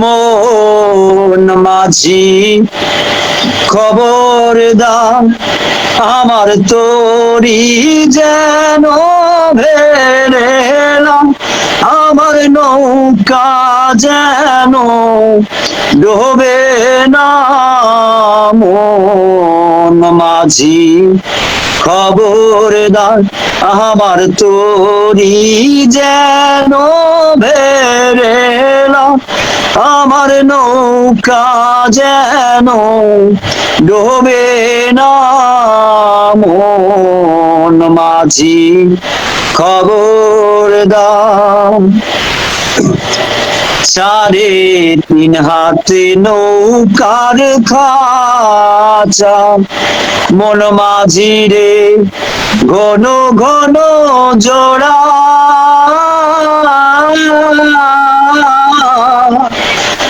মন মাঝি খবর দাও আমার তোরি যেন ভেড়েলাম আমার নৌকা যেন ডোবে না মন মাঝি খবর খবরদার, আমার তোরি যেন নৌকা যেন ডোবে না মন মাঝি খবরদার সাড়ে তিন হাতে নৌকার খাচা। মন মাঝি রে, ঘন ঘন জোড়া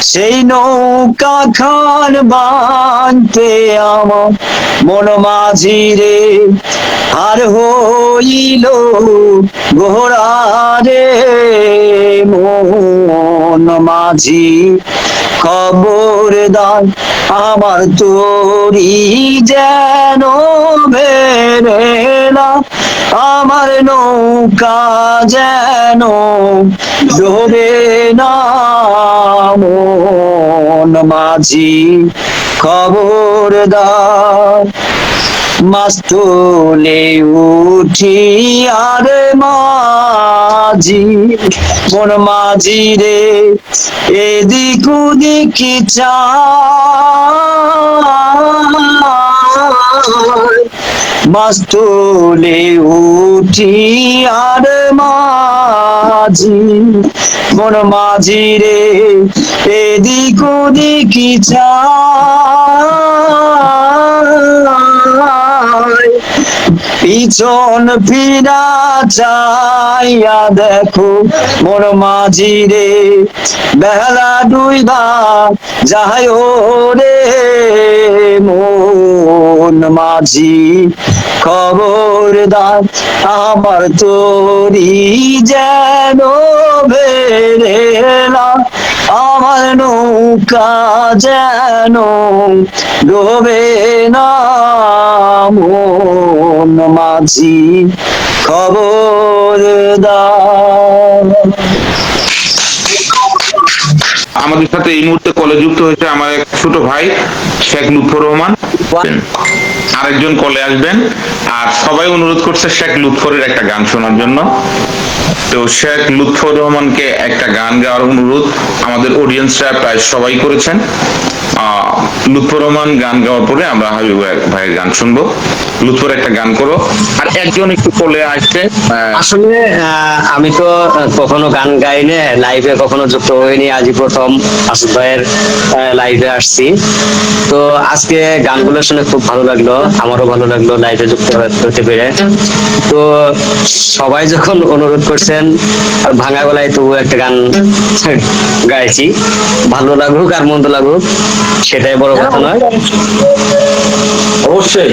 সেই নৌকা খান বানতে আমার মন মাঝি রে। আর হইল ঘোড়া রে মন মাঝি। খবরদার আমার তোরি যেন বেরেলা আমার নৌকা যেন ডোবে না। মন মাঝি খবরদার মাস্তুলে উঠি আর মাঝি মন মাঝি রে এদিক ওদিক চায়। মাস্তুলে উঠি আর মাঝি মন মাঝি রে এদিক ওদিক চায় পিছন ফিরা চাইয়া দেখো, মোর মাঝি রে, বেলা যাই রে মন মাঝি খবর খবরদার, আমার তোরি যেন আমার নৌকা যেন ডোবে মন মাঝি খবরদার আমাদের সাথে এই মুহূর্তে কলে যুক্ত হয়েছে আমার এক ছোট ভাই, শেখ লুৎফর রহমান। আরেকজন কলে আসবেন, আর সবাই অনুরোধ করছে শেখ লুৎফরের একটা গান শোনার জন্য। তো শেখ লুৎফর রহমানকে একটা গান গাওয়ার অনুরোধ আমাদের অডিয়েন্সরা প্রায় সবাই করেছেন। আহ, লুৎফর রহমান গান গাওয়ার পরে আমরা হাবিব ভাই- ভাইয়ের গান শুনব। লুৎফর একটা গান করো। আর একজন একটু কলে আসছে আসলে আহ, আমি তো কখনো গান গাই গাইনি লাইভে কখনো যুক্ত হইনি। আজই প্রথম আসিফ ভাইয়ের লাইভে আসছি। তো আজকে গানগুলো শুনে খুব ভালো লাগল আমারও ভালো লাগল লাইভে যুক্ত হতে পেরে। তো সবাই যখন অনুরোধ করছেন আর ভাঙা গলায় তবু একটা গান গাইছি ভালো লাগুক আর মন্দ লাগুক সেটাই বড় কথা নয়। অবশ্যই।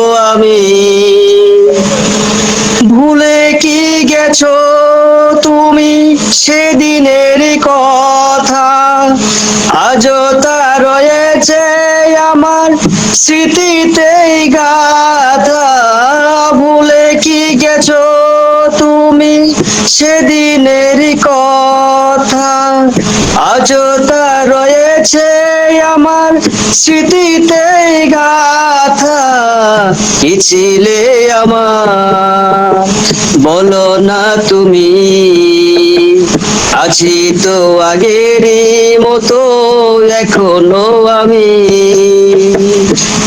সেদিনের কথা আজও তা রয়েছে আমার স্মৃতিতেই গাথা ভুলে কি গেছো তুমি সেদিনের কথা? আজও তা রয়েছে আমার স্মৃতিতেই গাথা কি ছিলে আমার? বলো না তুমি। আছি তো আগেরই মতো, এখনও আমি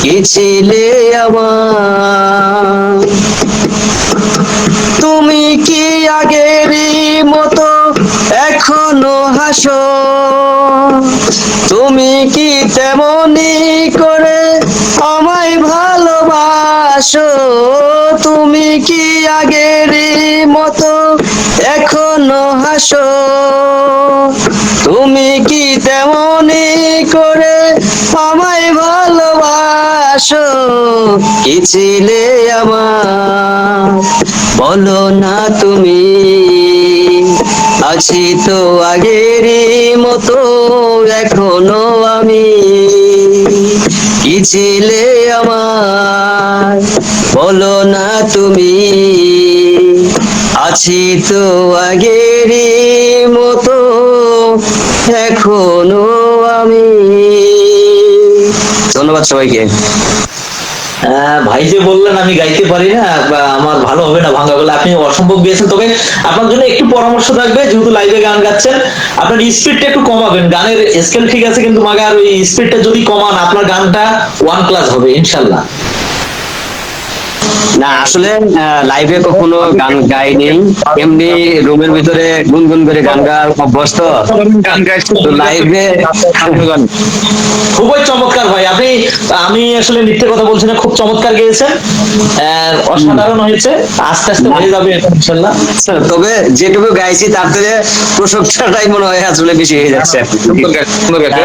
কি ছিলে আমার? তুমি কি আগেরই মতো, এখনও হাসো? তুমি কি তেমনি করে হাসো তুমি কি তেমনি করে আমায় ভালোবাসো? কি ছিলে আমার? বলো না তুমি। আছি তো আগেরই মতো, এখনও আমি। কি ছিলে আমার? বলো না তুমি। আছি তো আগেরই মতো, এখনও আমি। ধন্যবাদ সবাইকে। ভাই যে বললেন আমি গাইতে পারি না আমার ভালো হবে না ভাঙা গলা, আপনি অসম্ভব গিয়েছেন। তবে আপনার জন্য একটু পরামর্শ থাকবে, যেহেতু লাইভে গান গাচ্ছেন, আপনার স্পিডটা একটু কমাবেন। গানের স্কেল ঠিক আছে, কিন্তু মাগার ওই স্পিডটা যদি কমান, আপনার গানটা ওয়ান ক্লাস হবে, ইনশাল্লাহ। না আসলে লাইভে কখনো গান গাইনি এমনি রুমের ভিতরে গুনগুন করে গান গাওয়ার অভ্যস্ত। গান তো লাইভে খুবই চমৎকার ভাই। আপনি আমি আসলে মিথ্যে কথা বলছি না খুব চমৎকার গেয়েছেন। অসাধারণ হয়েছে। আস্তে আস্তে হয়ে যাবে ইনশাল্লাহ। তবে যেটুকু গাইছি তার থেকে প্রশংসাটাই মনে হয় আসলে বেশি হয়ে যাচ্ছে।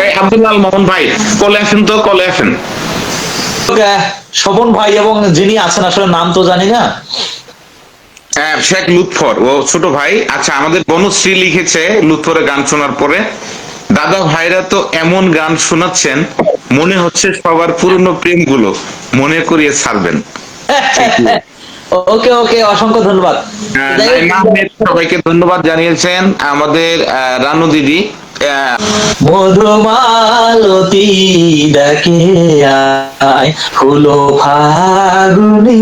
এই আব্দুল্লাহ আল মোহন ভাই কলে আসেন তো কলে আসেন। স্বপন ভাই এবং যিনি আছেন আসলে নাম তো জানি না। হ্যাঁ, শেখ লুৎফর ও ছোট ভাই। আচ্ছা আমাদের বনশ্রী লিখেছে লুৎফরের গান শোনার পরে দাদা ভাইরা তো এমন গান শোনাচ্ছেন মনে হচ্ছে সবার পুরনো প্রেমগুলো মনে করিয়ে ছাড়বেন। ওকে ওকে অসংখ্য ধন্যবাদ। হোক, সবাইকে ধন্যবাদ জানিয়েছেন। আমাদের রানু দিদি মধুমালতী ডাকে আয়, ফুলো ফাগুনি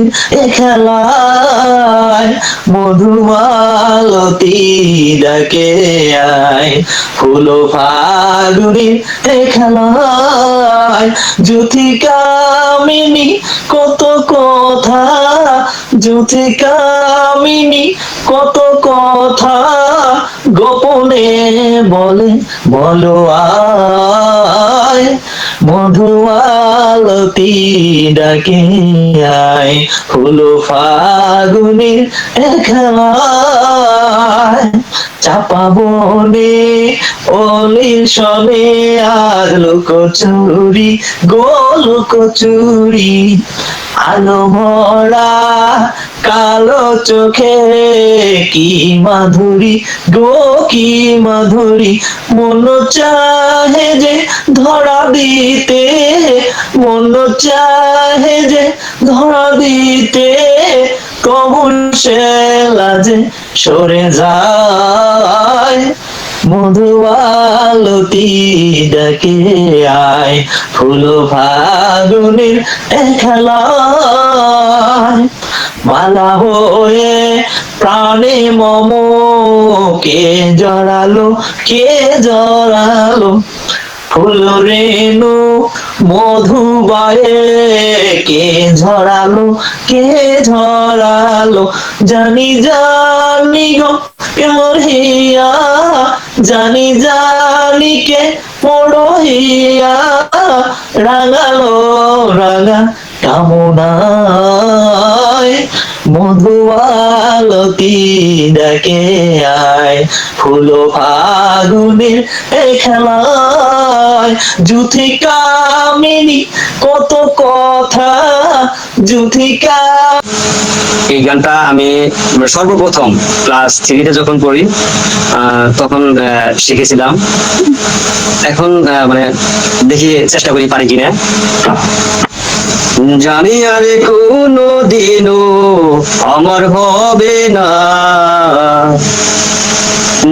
খেলায়। মধুমালতী ডাকে আয়, ফুলো ফাগুনি খেলায়। জ্যোতিকামিনী কত কথা। জ্যোতিকামিনী কত কথা। গোপনে বলে বলো আয় মধুমালতী ডাকে আয় হলো ফাগুনের খেলায় চাপা বনে অলির সনে আর লোক চুরি গোলক চুরি, আলো ভরা কালো চোখে কি মাধুরী গো, কি মাধুরী? মন চাহে যে ধরা দিতে, মন চাহে যে ধরা দিতে কবুল সে লাজে সরে যায় মধুয়ালতি ডাকে আয় ফুল ফাগুনের খেলায়। মালা হয়ে প্রাণে মম কে জড়ালো কে জড়ালো? ফুল রেণু মধুবায়ে কে ঝরালো কে ঝরালো? জানি জানি গো, কেমন জানি জানি কে পড়হিয়া রাঙালো, রাঙা কামনায় মধুয়ালতি ডাকে আয়, ফুলো ফাগুনের খেলায়। জুথিকা মিনি কত কথা জুথিকা এই গানটা আমি সর্বপ্রথম ক্লাস থ্রিতে যখন পড়ি তখন শিখেছিলাম। এখন মানে দেখি চেষ্টা করি পারি কিনা। জানি আরে কোনো দিনও আমার হবে না।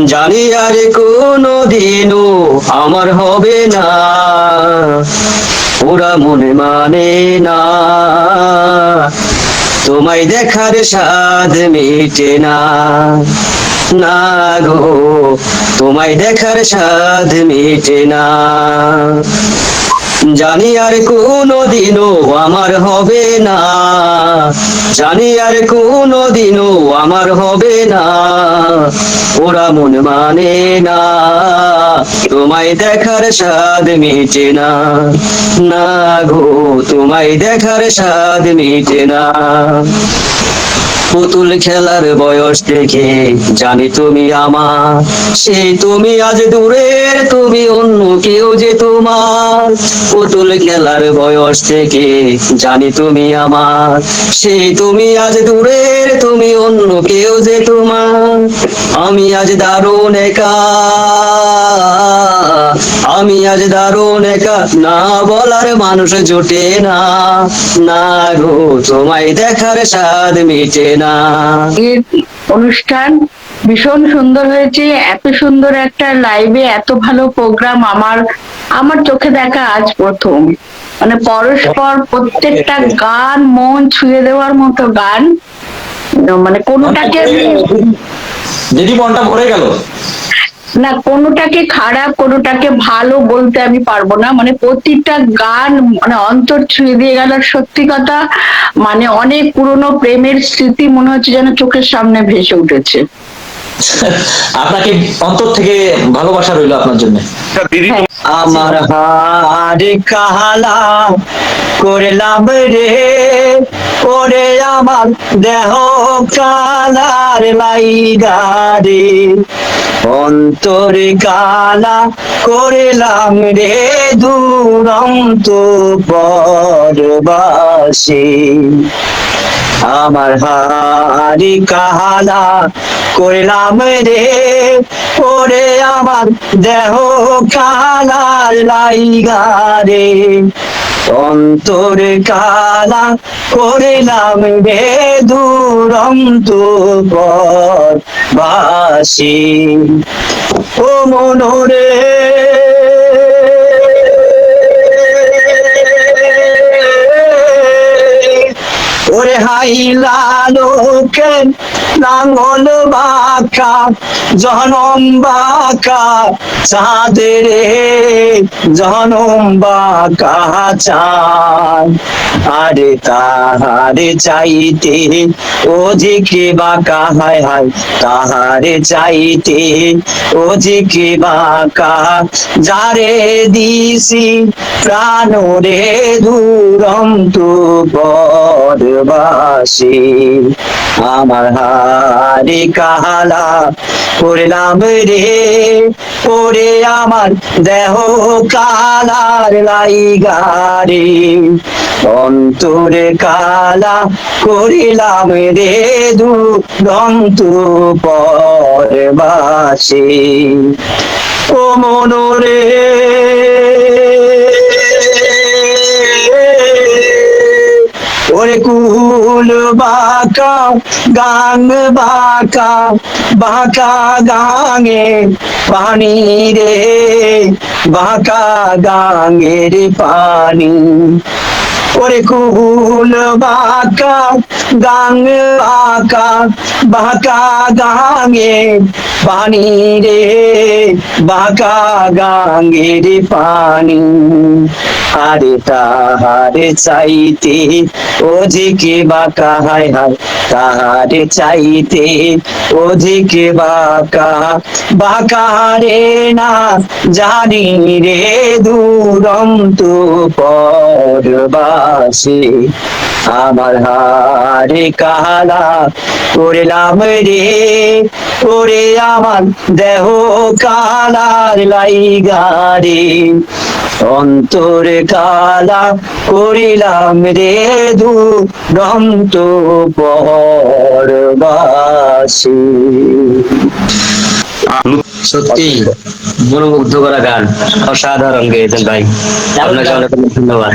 জানি আরে কোনো দিনও আমার হবে না। ওরা মনে মানে না। তোমায় দেখার স্বাদ মিটে না। না গো, তোমায় দেখার স্বাদ মিটে না। জানি আর কোনো দিনও আমার হবে না। জানি আর কোনো দিনও আমার হবে না। ওরা মন মানে না। তোমায় দেখার স্বাদ মিটে না। না গো, তোমায় দেখার স্বাদ মিটে না। পুতুল খেলার বয়স থেকে জানি তুমি আমার। সেই তুমি আজ দূরের তুমি অন্য কেউ যে তোমার। পুতুল খেলার বয়স থেকে জানি তুমি আমার। সেই তুমি আজ দূরের তুমি অন্য কেউ যে তোমার। আমি আজ দারুণ একা। আমি আজ দারুণ একা। না বলার মানুষ জোটে না। না গো তোমায় দেখার স্বাদ মিটে না। অনুষ্ঠান ভীষণ সুন্দর হয়েছে। এত সুন্দর একটা লাইভে এত ভালো প্রোগ্রাম আমার আমার চোখে দেখা আজ প্রথম। মানে পরস্পর প্রত্যেকটা গান মন ছুঁয়ে দেওয়ার মতো গান। মানে কোনোটাকে দিদি মনটা ভরে গেল। না কোনোটাকে খারাপ কোনোটাকে ভালো বলতে আমি পারব না। মানে প্রতিটা গান মানে অন্তর ছুঁয়ে দিয়ে গেল সত্যি কথা মানে অনেক পুরনো প্রেমের স্মৃতি মনে হচ্ছে যেন চোখের সামনে ভেসে উঠেছে। আপনাকে অন্তর থেকে ভালোবাসা রইল আপনার জন্য। হ্যাঁ। আমার হার কালা করলাম রে। ওরে আমার দেহ কালার লাইগা রে। অন্তর কালা করলাম রে দূরন্ত পরবাসী। আমার হারি কাহালা করলাম রে, ওরে আমার দেহ কালার লাইগা রে। অন্তর কালা করলাম রে দুরন্ত বাসি ও মনোরে লোকের লাঙ্গল বাঁকা জনম বাঁকা, চাঁদের জনম বাঁকা, চাঁদ। আরে তাহারে চাইতে ও যে কে বাঁকা, হায় হায়, তাহারে চাইতে ও যে কে বাঁকা। যারে দিছি প্রাণ রে দূরন্ত পরবাসী আমার হারে কাহালা, করলাম রে ওরে আমার দেহ কালার লাইগা রে। অন্তরে কালা করিলাম রে, দুরন্ত পরবাসী ও মনোরে, ওরে কুল বাঁকা গাং বাঁকা বাঁকা গাঙে পানি রে বাঁকা গাঙের পানি ওরে কুল বাঁকা গাং বাঁকা বাঁকা গাঙে পানি রে, বাঁকা গাঙের পানি। আরে তাহারে চাইতে, ও যে কে বাঁকা, হায় হায়, তাহারে চাইতে, ও যে কে বাঁকা বাঁকা রে না, জানি রে দূরন্ত পরবাসী। আমার হারে কালা, করলাম রে ওরে আমার দেহ কালার লাইগা রে। অন্তর কালা করিলাম রে দুরন্ত পরবাসী সত্যি মনোমুগ্ধ করা গান। অসাধারণ গেয়েছেন ভাই। আপনাকে অনেক অনেক ধন্যবাদ।